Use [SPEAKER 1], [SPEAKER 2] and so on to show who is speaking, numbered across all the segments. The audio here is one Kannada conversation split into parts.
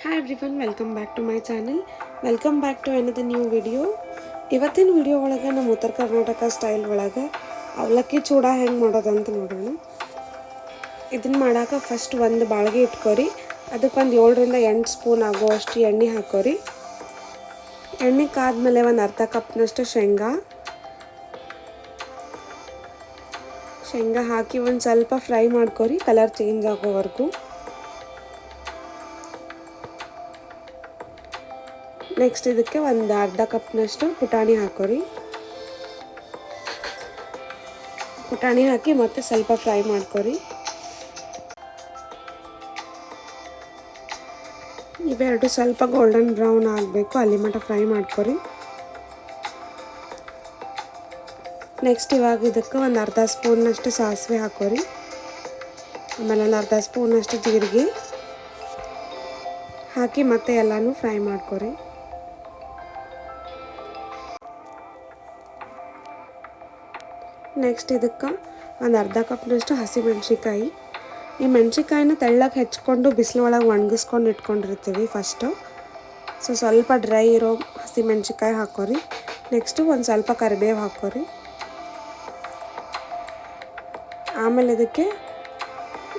[SPEAKER 1] Hi everyone welcome back to my channel welcome back to ಏನದ ನ್ಯೂ ವಿಡಿಯೋ ಇವತ್ತಿನ ವಿಡಿಯೋ ಒಳಗೆ ನಮ್ಮ ಉತ್ತರ ಕರ್ನಾಟಕ ಸ್ಟೈಲ್ ಒಳಗೆ ಅವಲಕ್ಕಿ ಚೂಡ ಹೆಂಗೆ ಮಾಡೋದಂತ ನೋಡೋಣ. ಇದನ್ನು ಮಾಡೋಕೆ ಫಸ್ಟ್ ಒಂದು ಬಾಳ್ಗೆ ಇಟ್ಕೋರಿ. ಅದಕ್ಕೆ ಒಂದು ಏಳರಿಂದ ಎಂಟು ಸ್ಪೂನ್ ಆಗೋ ಅಷ್ಟು ಎಣ್ಣೆ ಹಾಕೋರಿ. ಎಣ್ಣೆ ಕಾದ್ಮೇಲೆ ಒಂದು ಅರ್ಧ ಕಪ್ನಷ್ಟು ಶೇಂಗಾ. ಶೇಂಗಾ ಹಾಕಿ ಒಂದು ಸ್ವಲ್ಪ ಫ್ರೈ ಮಾಡ್ಕೊರಿ ಕಲರ್ ಚೇಂಜ್ ಆಗೋವರೆಗೂ. ನೆಕ್ಸ್ಟ್ ಇದಕ್ಕೆ ಒಂದು ಅರ್ಧ ಕಪ್ನಷ್ಟು ಪುಟಾಣಿ ಹಾಕೋರಿ. ಪುಟಾಣಿ ಹಾಕಿ ಮತ್ತೆ ಸ್ವಲ್ಪ ಫ್ರೈ ಮಾಡ್ಕೊರಿ. ಇವೆರಡು ಸ್ವಲ್ಪ ಗೋಲ್ಡನ್ ಬ್ರೌನ್ ಆಗಬೇಕು, ಅಲ್ಲಿ ಮಟ್ಟ ಫ್ರೈ ಮಾಡ್ಕೊರಿ. ನೆಕ್ಸ್ಟ್ ಇವಾಗ ಇದಕ್ಕೆ ಒಂದು ಅರ್ಧ ಸ್ಪೂನ್ನಷ್ಟು ಸಾಸಿವೆ ಹಾಕೋರಿ. ಆಮೇಲೆ ಒಂದು ಅರ್ಧ ಸ್ಪೂನಷ್ಟು ಜೀರಿಗೆ ಹಾಕಿ ಮತ್ತೆ ಎಲ್ಲನೂ ಫ್ರೈ ಮಾಡ್ಕೊರಿ. ನೆಕ್ಸ್ಟ್ ಇದಕ್ಕೆ ಒಂದು ಅರ್ಧ ಕಪ್ನಷ್ಟು ಹಸಿಮೆಣ್ಸಿಕಾಯಿ ಈ ಮೆಣ್ಸಿಕಾಯಿನ ತೆಳ್ಳಗೆ ಹೆಚ್ಕೊಂಡು ಬಿಸಿಲು ಒಳಗೆ ಒಣಗಿಸ್ಕೊಂಡು ಇಟ್ಕೊಂಡಿರ್ತೀವಿ ಫಸ್ಟು ಸೊ ಸ್ವಲ್ಪ ಡ್ರೈ ಇರೋ ಹಸಿಮೆಣ್ಸಿಕಾಯಿ ಹಾಕೋರಿ. ನೆಕ್ಸ್ಟು ಒಂದು ಸ್ವಲ್ಪ ಕರಿಬೇವು ಹಾಕೋರಿ. ಆಮೇಲೆ ಇದಕ್ಕೆ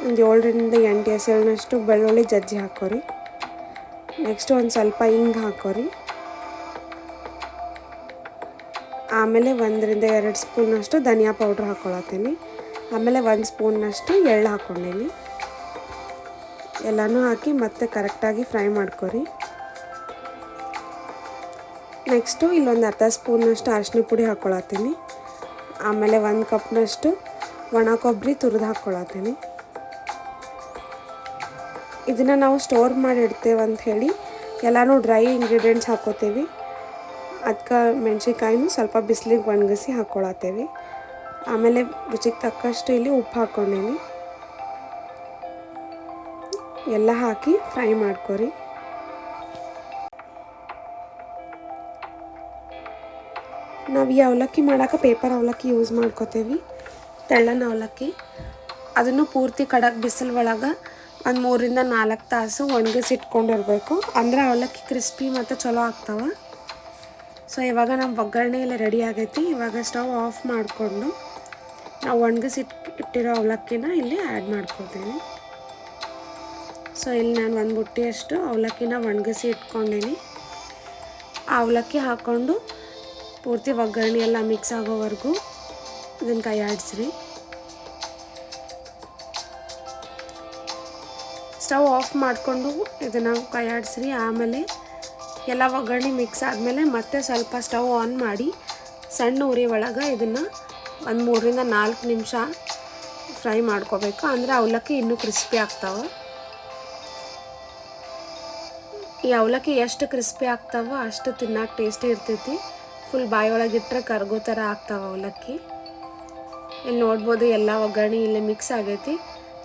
[SPEAKER 1] ಒಂದು ಏಳರಿಂದ ಎಂಟು ಎಸಳಿನಷ್ಟು ಬೆಳ್ಳುಳ್ಳಿ ಜಜ್ಜಿ ಹಾಕೋರಿ. ನೆಕ್ಸ್ಟು ಒಂದು ಸ್ವಲ್ಪ ಹಿಂಗೆ ಹಾಕೋರಿ. ಆಮೇಲೆ ಒಂದರಿಂದ ಎರಡು ಸ್ಪೂನಷ್ಟು ಧನಿಯಾ ಪೌಡ್ರ್ ಹಾಕ್ಕೊಳತ್ತೀನಿ. ಆಮೇಲೆ ಒಂದು ಸ್ಪೂನ್ನಷ್ಟು ಎಳ್ಳು ಹಾಕ್ಕೊಂಡೀನಿ. ಎಲ್ಲನೂ ಹಾಕಿ ಮತ್ತೆ ಕರೆಕ್ಟಾಗಿ ಫ್ರೈ ಮಾಡ್ಕೊರಿ. ನೆಕ್ಸ್ಟು ಇಲ್ಲೊಂದು ಅರ್ಧ ಸ್ಪೂನಷ್ಟು ಅರಿಶಿನ ಪುಡಿ ಹಾಕ್ಕೊಳತ್ತೀನಿ. ಆಮೇಲೆ ಒಂದು ಕಪ್ನಷ್ಟು ಒಣ ಕೊಬ್ಬರಿ ತುರಿದು ಹಾಕ್ಕೊಳತ್ತೀನಿ. ಇದನ್ನು ನಾವು ಸ್ಟೋರ್ ಮಾಡಿ ಇಡ್ತೇವೆ ಅಂತ ಹೇಳಿ ಎಲ್ಲನೂ ಡ್ರೈ ಇಂಗ್ರೀಡಿಯೆಂಟ್ಸ್ ಹಾಕೋತೀವಿ. ಅದಕ್ಕೆ ಮೆಣ್ಸಿನ್ಕಾಯಿನೂ ಸ್ವಲ್ಪ ಬಿಸಿಲಿಗೆ ಒಣಗಿಸಿ ಹಾಕ್ಕೊಳತ್ತೇವೆ ಆಮೇಲೆ ರುಚಿಗೆ ತಕ್ಕಷ್ಟು ಇಲ್ಲಿ ಉಪ್ಪು ಹಾಕ್ಕೊಂಡೇನಿ. ಎಲ್ಲ ಹಾಕಿ ಫ್ರೈ ಮಾಡ್ಕೊರಿ. ನಾವು ಈ ಅವಲಕ್ಕಿ ಮಾಡೋಕೆ ಪೇಪರ್ ಅವಲಕ್ಕಿ ಯೂಸ್ ಮಾಡ್ಕೋತೇವೆ, ತೆಳ್ಳನ ಅವಲಕ್ಕಿ. ಅದನ್ನು ಪೂರ್ತಿ ಕಡಕ್ ಬಿಸಿಲು ಒಳಗೆ ಒಂದು ಮೂರಿಂದ ನಾಲ್ಕು ತಾಸು ಒಣಗಿಸಿ ಇಟ್ಕೊಂಡಿರಬೇಕು ಅಂದರೆ ಅವಲಕ್ಕಿ ಕ್ರಿಸ್ಪಿ ಮತ್ತು ಚಲೋ ಆಗ್ತಾವೆ. ಸೊ ಇವಾಗ ನಮ್ಮ ಒಗ್ಗರಣೆ ಎಲ್ಲ ರೆಡಿ ಆಗೈತಿ. ಇವಾಗ ಸ್ಟವ್ ಆಫ್ ಮಾಡಿಕೊಂಡು ನಾವು ಒಣಗಿಸಿ ಇಟ್ಟಿರೋ ಅವಲಕ್ಕಿನ ಇಲ್ಲಿ ಆ್ಯಡ್ ಮಾಡ್ಕೊತೀನಿ ಸೊ ಇಲ್ಲಿ ನಾನು ಒಂದು ಬುಟ್ಟಿಯಷ್ಟು ಅವಲಕ್ಕಿನ ಒಣಗಿಸಿ ಇಟ್ಕೊಂಡೀನಿ. ಆ ಅವಲಕ್ಕಿ ಹಾಕ್ಕೊಂಡು ಪೂರ್ತಿ ಒಗ್ಗರಣೆ ಎಲ್ಲ ಮಿಕ್ಸ್ ಆಗೋವರೆಗೂ ಇದನ್ನು ಕೈ ಆಡಿಸ್ರಿ. ಸ್ಟವ್ ಆಫ್ ಮಾಡಿಕೊಂಡು ಇದನ್ನು ಕೈ ಆಡಿಸ್ರಿ. ಆಮೇಲೆ ಎಲ್ಲ ಒಗ್ಗರಣೆ ಮಿಕ್ಸ್ ಆದಮೇಲೆ ಮತ್ತೆ ಸ್ವಲ್ಪ ಸ್ಟವ್ ಆನ್ ಮಾಡಿ ಸಣ್ಣ ಉರಿ ಒಳಗೆ ಇದನ್ನು ಒಂದು ಮೂರರಿಂದ ನಾಲ್ಕು ನಿಮಿಷ ಫ್ರೈ ಮಾಡ್ಕೋಬೇಕು. ಅಂದರೆ ಅವಲಕ್ಕಿ ಇನ್ನೂ ಕ್ರಿಸ್ಪಿ ಆಗ್ತಾವೆ. ಈ ಅವಲಕ್ಕಿ ಎಷ್ಟು ಕ್ರಿಸ್ಪಿ ಆಗ್ತಾವೋ ಅಷ್ಟು ತಿನ್ನಕ್ಕೆ ಟೇಸ್ಟಿ ಇರ್ತೈತಿ. ಫುಲ್ ಬಾಯಿ ಒಳಗೆ ಇಟ್ಟರೆ ಕರ್ಗೋ ಥರ ಆಗ್ತಾವೆ ಅವಲಕ್ಕಿ. ಇಲ್ಲಿ ನೋಡ್ಬೋದು ಎಲ್ಲ ಒಗ್ಗರಣೆ ಇಲ್ಲೇ ಮಿಕ್ಸ್ ಆಗೈತಿ.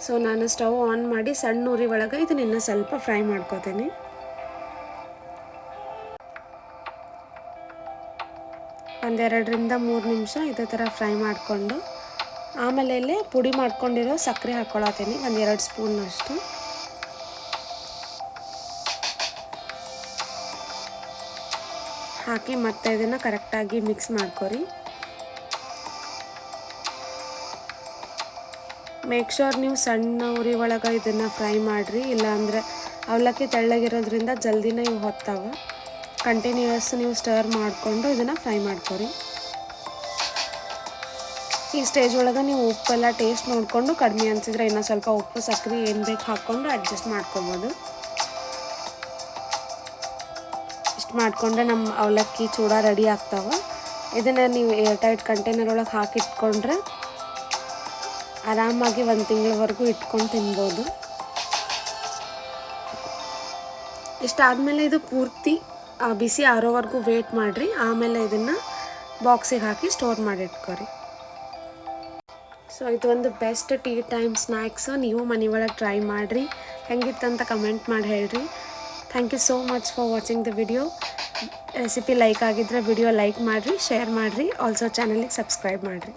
[SPEAKER 1] ಸೊ ನಾನು ಸ್ಟವ್ ಆನ್ ಮಾಡಿ ಸಣ್ಣ ಉರಿ ಒಳಗೆ ಇದನ್ನ ಇನ್ನೂ ಸ್ವಲ್ಪ ಫ್ರೈ ಮಾಡ್ಕೋತೀನಿ. ಒಂದೆರಡರಿಂದ ಮೂರು ನಿಮಿಷ ಇದೇ ಥರ ಫ್ರೈ ಮಾಡಿಕೊಂಡು ಆಮೇಲೆ ಪುಡಿ ಮಾಡ್ಕೊಂಡಿರೋ ಸಕ್ಕರೆ ಹಾಕ್ಕೊಳತ್ತೀನಿ ಒಂದೆರಡು ಸ್ಪೂನಷ್ಟು ಹಾಕಿ ಮತ್ತೆ ಇದನ್ನು ಕರೆಕ್ಟಾಗಿ ಮಿಕ್ಸ್ ಮಾಡ್ಕೊರಿ. ಮೇಕ್ ಶೋರ್ ನೀವು ಸಣ್ಣ ಉರಿ ಒಳಗೆ ಇದನ್ನು ಫ್ರೈ ಮಾಡಿರಿ, ಇಲ್ಲಾಂದರೆ ಅವಲಕ್ಕಿ ತೆಳ್ಳಗಿರೋದ್ರಿಂದ ಜಲ್ದಿನೇ ಇವು ಹೊತ್ತಾವೆ. ಕಂಟಿನ್ಯೂಯಸ್ ನೀವು ಸ್ಟರ್ ಮಾಡಿಕೊಂಡು ಇದನ್ನು ಫ್ರೈ ಮಾಡ್ಕೊರಿ. ಈ ಸ್ಟೇಜ್ ಒಳಗೆ ನೀವು ಉಪ್ಪೆಲ್ಲ ಟೇಸ್ಟ್ ನೋಡಿಕೊಂಡು ಕಡಿಮೆ ಅನಿಸಿದ್ರೆ ಇನ್ನೂ ಸ್ವಲ್ಪ ಉಪ್ಪು ಸಕ್ಕರೆ ಏನು ಬೇಕು ಹಾಕ್ಕೊಂಡು ಅಡ್ಜಸ್ಟ್ ಮಾಡ್ಕೊಬೋದು. ಇಷ್ಟು ಮಾಡಿಕೊಂಡ್ರೆ ನಮ್ಮ ಅವಲಕ್ಕಿ ಚೂಡ ರೆಡಿ ಆಗ್ತಾವೆ. ಇದನ್ನು ನೀವು ಏರ್ ಟೈಟ್ ಕಂಟೈನರ್ ಒಳಗೆ ಹಾಕಿಟ್ಕೊಂಡ್ರೆ ಆರಾಮಾಗಿ ಒಂದು ತಿಂಗಳವರೆಗೂ ಇಟ್ಕೊಂಡು ತಿನ್ಬೋದು. ಇಷ್ಟಾದಮೇಲೆ ಇದು ಪೂರ್ತಿ ಬಿಸಿ ಆರೋವರೆಗೂ ವೇಟ್ ಮಾಡಿರಿ. ಆಮೇಲೆ ಇದನ್ನು ಬಾಕ್ಸಿಗೆ ಹಾಕಿ ಸ್ಟೋರ್ ಮಾಡಿ ಇಟ್ಕೊರಿ. ಸೊ ಇದು ಒಂದು ಬೆಸ್ಟ್ ಟೀ ಟೈಮ್ ಸ್ನ್ಯಾಕ್ಸ್ ನೀವು ಮನೆ ಒಳಗೆ ಟ್ರೈ ಮಾಡಿರಿ. ಹೆಂಗಿತ್ತಂತ ಕಮೆಂಟ್ ಮಾಡಿ ಹೇಳ್ರಿ. Thank you so much for watching the video recipe like ಆಗಿದ್ದರೆ ವಿಡಿಯೋ ಲೈಕ್ ಮಾಡಿರಿ ಶೇರ್ ಮಾಡಿರಿ. ಆಲ್ಸೋ ಚಾನಲಿಗೆ ಸಬ್ಸ್ಕ್ರೈಬ್ ಮಾಡಿರಿ.